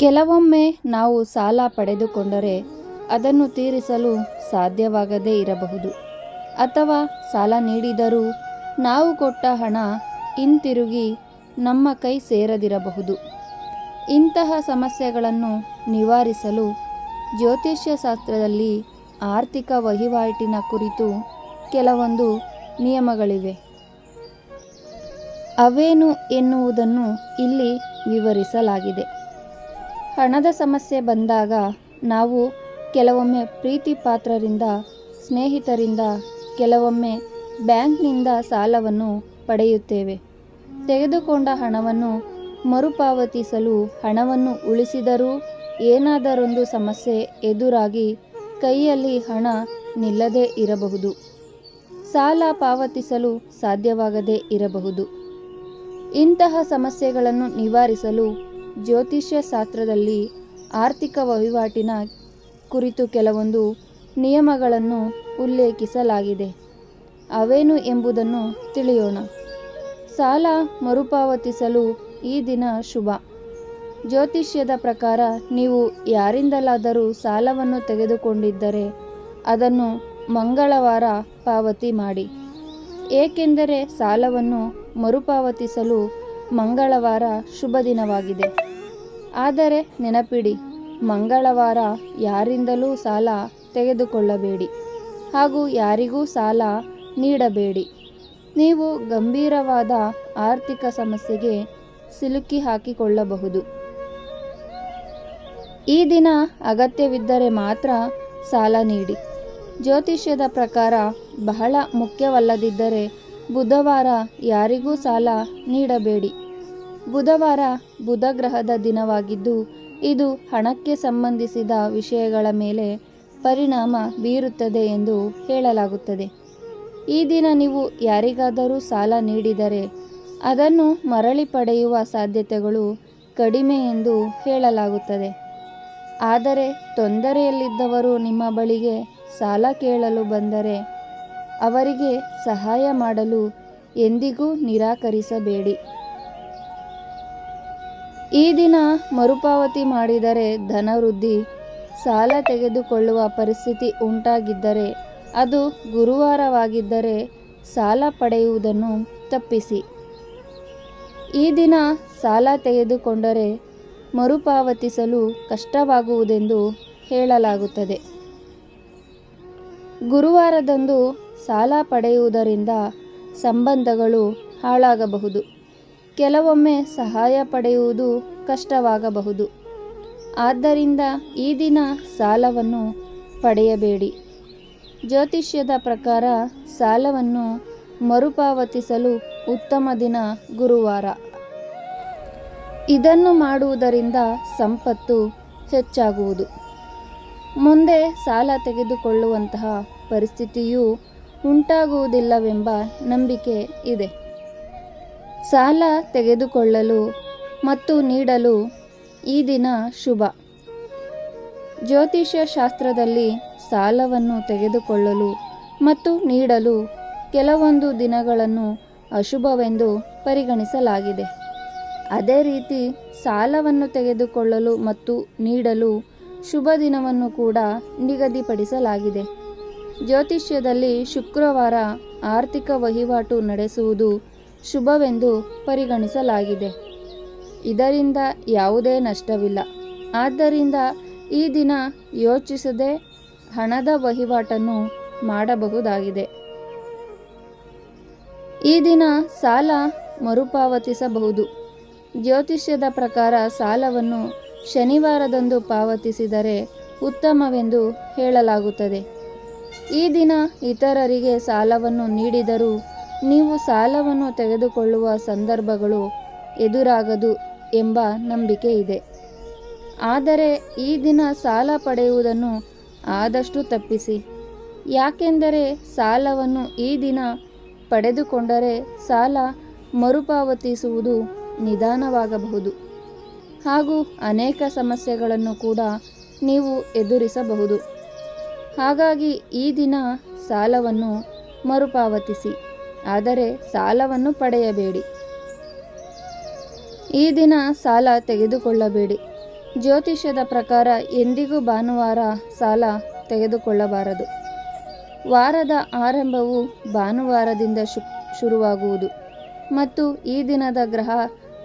ಕೆಲವೊಮ್ಮೆ ನಾವು ಸಾಲ ಪಡೆದುಕೊಂಡರೆ ಅದನ್ನು ತೀರಿಸಲು ಸಾಧ್ಯವಾಗದೇ ಇರಬಹುದು. ಅಥವಾ ಸಾಲ ನೀಡಿದರೂ ನಾವು ಕೊಟ್ಟ ಹಣ ಹಿಂತಿರುಗಿ ನಮ್ಮ ಕೈ ಸೇರದಿರಬಹುದು. ಇಂತಹ ಸಮಸ್ಯೆಗಳನ್ನು ನಿವಾರಿಸಲು ಜ್ಯೋತಿಷ್ಯ ಶಾಸ್ತ್ರದಲ್ಲಿ ಆರ್ಥಿಕ ವಹಿವಾಟಿನ ಕುರಿತು ಕೆಲವೊಂದು ನಿಯಮಗಳಿವೆ. ಅವೇನು ಎನ್ನುವುದನ್ನು ಇಲ್ಲಿ ವಿವರಿಸಲಾಗಿದೆ. ಹಣದ ಸಮಸ್ಯೆ ಬಂದಾಗ ನಾವು ಕೆಲವೊಮ್ಮೆ ಪ್ರೀತಿ ಪಾತ್ರರಿಂದ, ಸ್ನೇಹಿತರಿಂದ, ಕೆಲವೊಮ್ಮೆ ಬ್ಯಾಂಕ್ನಿಂದ ಸಾಲವನ್ನು ಪಡೆಯುತ್ತೇವೆ. ತೆಗೆದುಕೊಂಡ ಹಣವನ್ನು ಮರುಪಾವತಿಸಲು ಹಣವನ್ನು ಉಳಿಸಿದರೂ ಏನಾದರೊಂದು ಸಮಸ್ಯೆ ಎದುರಾಗಿ ಕೈಯಲ್ಲಿ ಹಣ ನಿಲ್ಲದೇ ಇರಬಹುದು. ಸಾಲ ಪಾವತಿಸಲು ಸಾಧ್ಯವಾಗದೇ ಇರಬಹುದು. ಇಂತಹ ಸಮಸ್ಯೆಗಳನ್ನು ನಿವಾರಿಸಲು ಜ್ಯೋತಿಷ್ಯ ಶಾಸ್ತ್ರದಲ್ಲಿ ಆರ್ಥಿಕ ವಹಿವಾಟಿನ ಕುರಿತು ಕೆಲವೊಂದು ನಿಯಮಗಳನ್ನು ಉಲ್ಲೇಖಿಸಲಾಗಿದೆ. ಅವೇನು ಎಂಬುದನ್ನು ತಿಳಿಯೋಣ. ಸಾಲ ಮರುಪಾವತಿಸಲು ಈ ದಿನ ಶುಭ. ಜ್ಯೋತಿಷ್ಯದ ಪ್ರಕಾರ ನೀವು ಯಾರಿಂದಲಾದರೂ ಸಾಲವನ್ನು ತೆಗೆದುಕೊಂಡಿದ್ದರೆ ಅದನ್ನು ಮಂಗಳವಾರ ಪಾವತಿ ಮಾಡಿ. ಏಕೆಂದರೆ ಸಾಲವನ್ನು ಮರುಪಾವತಿಸಲು ಮಂಗಳವಾರ ಶುಭ ದಿನವಾಗಿದೆ. ಆದರೆ ನೆನಪಿಡಿ, ಮಂಗಳವಾರ ಯಾರಿಂದಲೂ ಸಾಲ ತೆಗೆದುಕೊಳ್ಳಬೇಡಿ ಹಾಗೂ ಯಾರಿಗೂ ಸಾಲ ನೀಡಬೇಡಿ. ನೀವು ಗಂಭೀರವಾದ ಆರ್ಥಿಕ ಸಮಸ್ಯೆಗೆ ಸಿಲುಕಿ ಹಾಕಿಕೊಳ್ಳಬಹುದು. ಈ ದಿನ ಅಗತ್ಯವಿದ್ದರೆ ಮಾತ್ರ ಸಾಲ ನೀಡಿ. ಜ್ಯೋತಿಷ್ಯದ ಪ್ರಕಾರ ಬಹಳ ಮುಖ್ಯವಲ್ಲದಿದ್ದರೆ ಬುಧವಾರ ಯಾರಿಗೂ ಸಾಲ ನೀಡಬೇಡಿ. ಬುಧವಾರ ಬುಧ ಗ್ರಹದ ದಿನವಾಗಿದ್ದು, ಇದು ಹಣಕ್ಕೆ ಸಂಬಂಧಿಸಿದ ವಿಷಯಗಳ ಮೇಲೆ ಪರಿಣಾಮ ಬೀರುತ್ತದೆ ಎಂದು ಹೇಳಲಾಗುತ್ತದೆ. ಈ ದಿನ ನೀವು ಯಾರಿಗಾದರೂ ಸಾಲ ನೀಡಿದರೆ ಅದನ್ನು ಮರಳಿ ಪಡೆಯುವ ಸಾಧ್ಯತೆಗಳು ಕಡಿಮೆ ಎಂದು ಹೇಳಲಾಗುತ್ತದೆ. ಆದರೆ ತೊಂದರೆಯಲ್ಲಿದ್ದವರು ನಿಮ್ಮ ಬಳಿಗೆ ಸಾಲ ಕೇಳಲು ಬಂದರೆ ಅವರಿಗೆ ಸಹಾಯ ಮಾಡಲು ಎಂದಿಗೂ ನಿರಾಕರಿಸಬೇಡಿ. ಈ ದಿನ ಮರುಪಾವತಿ ಮಾಡಿದರೆ ಧನವೃದ್ಧಿ, ಸಾಲ ತೆಗೆದುಕೊಳ್ಳುವ ಪರಿಸ್ಥಿತಿ ಉಂಟಾಗಿದ್ದರೆ ಅದು ಗುರುವಾರವಾಗಿದ್ದರೆ ಸಾಲ ಪಡೆಯುವುದನ್ನು ತಪ್ಪಿಸಿ. ಈ ದಿನ ಸಾಲ ತೆಗೆದುಕೊಂಡರೆ ಮರುಪಾವತಿಸಲು ಕಷ್ಟವಾಗುವುದೆಂದು ಹೇಳಲಾಗುತ್ತದೆ. ಗುರುವಾರದಂದು ಸಾಲ ಪಡೆಯುವುದರಿಂದ ಸಂಬಂಧಗಳು ಹಾಳಾಗಬಹುದು. ಕೆಲವೊಮ್ಮೆ ಸಹಾಯ ಪಡೆಯುವುದು ಕಷ್ಟವಾಗಬಹುದು. ಆದ್ದರಿಂದ ಈ ದಿನ ಸಾಲವನ್ನು ಪಡೆಯಬೇಡಿ. ಜ್ಯೋತಿಷ್ಯದ ಪ್ರಕಾರ ಸಾಲವನ್ನು ಮರುಪಾವತಿಸಲು ಉತ್ತಮ ದಿನ ಗುರುವಾರ. ಇದನ್ನು ಮಾಡುವುದರಿಂದ ಸಂಪತ್ತು ಹೆಚ್ಚಾಗುವುದು. ಮುಂದೆ ಸಾಲ ತೆಗೆದುಕೊಳ್ಳುವಂತಹ ಪರಿಸ್ಥಿತಿಯೂ ಉಂಟಾಗುವುದಿಲ್ಲವೆಂಬ ನಂಬಿಕೆ ಇದೆ. ಸಾಲ ತೆಗೆದುಕೊಳ್ಳಲು ಮತ್ತು ನೀಡಲು ಈ ದಿನ ಶುಭ. ಜ್ಯೋತಿಷ್ಯ ಶಾಸ್ತ್ರದಲ್ಲಿ ಸಾಲವನ್ನು ತೆಗೆದುಕೊಳ್ಳಲು ಮತ್ತು ನೀಡಲು ಕೆಲವೊಂದು ದಿನಗಳನ್ನು ಅಶುಭವೆಂದು ಪರಿಗಣಿಸಲಾಗಿದೆ. ಅದೇ ರೀತಿ ಸಾಲವನ್ನು ತೆಗೆದುಕೊಳ್ಳಲು ಮತ್ತು ನೀಡಲು ಶುಭ ದಿನವನ್ನು ಕೂಡ ನಿಗದಿಪಡಿಸಲಾಗಿದೆ. ಜ್ಯೋತಿಷ್ಯದಲ್ಲಿ ಶುಕ್ರವಾರ ಆರ್ಥಿಕ ವಹಿವಾಟು ನಡೆಸುವುದು ಶುಭವೆಂದು ಪರಿಗಣಿಸಲಾಗಿದೆ. ಇದರಿಂದ ಯಾವುದೇ ನಷ್ಟವಿಲ್ಲ. ಆದ್ದರಿಂದ ಈ ದಿನ ಯೋಚಿಸದೆ ಹಣದ ವಹಿವಾಟನ್ನು ಮಾಡಬಹುದಾಗಿದೆ. ಈ ದಿನ ಸಾಲ ಮರುಪಾವತಿಸಬಹುದು. ಜ್ಯೋತಿಷ್ಯದ ಪ್ರಕಾರ ಸಾಲವನ್ನು ಶನಿವಾರದಂದು ಪಾವತಿಸಿದರೆ ಉತ್ತಮವೆಂದು ಹೇಳಲಾಗುತ್ತದೆ. ಈ ದಿನ ಇತರರಿಗೆ ಸಾಲವನ್ನು ನೀಡಿದರೂ ನೀವು ಸಾಲವನ್ನು ತೆಗೆದುಕೊಳ್ಳುವ ಸಂದರ್ಭಗಳು ಎದುರಾಗದು ಎಂಬ ನಂಬಿಕೆ ಇದೆ. ಆದರೆ ಈ ದಿನ ಸಾಲ ಪಡೆಯುವುದನ್ನು ಆದಷ್ಟು ತಪ್ಪಿಸಿ. ಯಾಕೆಂದರೆ ಸಾಲವನ್ನು ಈ ದಿನ ಪಡೆದುಕೊಂಡರೆ ಸಾಲ ಮರುಪಾವತಿಸುವುದು ನಿಧಾನವಾಗಬಹುದು. ಹಾಗೂ ಅನೇಕ ಸಮಸ್ಯೆಗಳನ್ನು ಕೂಡ ನೀವು ಎದುರಿಸಬಹುದು. ಹಾಗಾಗಿ ಈ ದಿನ ಸಾಲವನ್ನು ಮರುಪಾವತಿಸಿ, ಆದರೆ ಸಾಲವನ್ನು ಪಡೆಯಬೇಡಿ. ಈ ದಿನ ಸಾಲ ತೆಗೆದುಕೊಳ್ಳಬೇಡಿ. ಜ್ಯೋತಿಷ್ಯದ ಪ್ರಕಾರ ಎಂದಿಗೂ ಭಾನುವಾರ ಸಾಲ ತೆಗೆದುಕೊಳ್ಳಬಾರದು. ವಾರದ ಆರಂಭವು ಭಾನುವಾರದಿಂದ ಶುರುವಾಗುವುದು. ಮತ್ತು ಈ ದಿನದ ಗ್ರಹ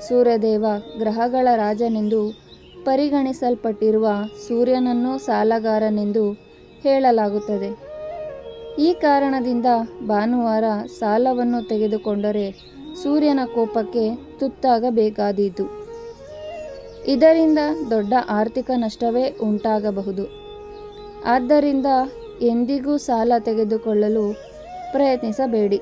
ಸೂರ್ಯದೇವ ಗ್ರಹಗಳ ರಾಜನೆಂದು ಪರಿಗಣಿಸಲ್ಪಟ್ಟಿರುವ ಸೂರ್ಯನನ್ನು ಸಾಲಗಾರನೆಂದು ಹೇಳಲಾಗುತ್ತದೆ. ಈ ಕಾರಣದಿಂದ ಭಾನುವಾರ ಸಾಲವನ್ನು ತೆಗೆದುಕೊಂಡರೆ ಸೂರ್ಯನ ಕೋಪಕ್ಕೆ ತುತ್ತಾಗಬೇಕಾದೀತು. ಇದರಿಂದ ದೊಡ್ಡ ಆರ್ಥಿಕ ನಷ್ಟವೇ ಉಂಟಾಗಬಹುದು. ಆದ್ದರಿಂದ ಎಂದಿಗೂ ಸಾಲ ತೆಗೆದುಕೊಳ್ಳಲು ಪ್ರಯತ್ನಿಸಬೇಡಿ.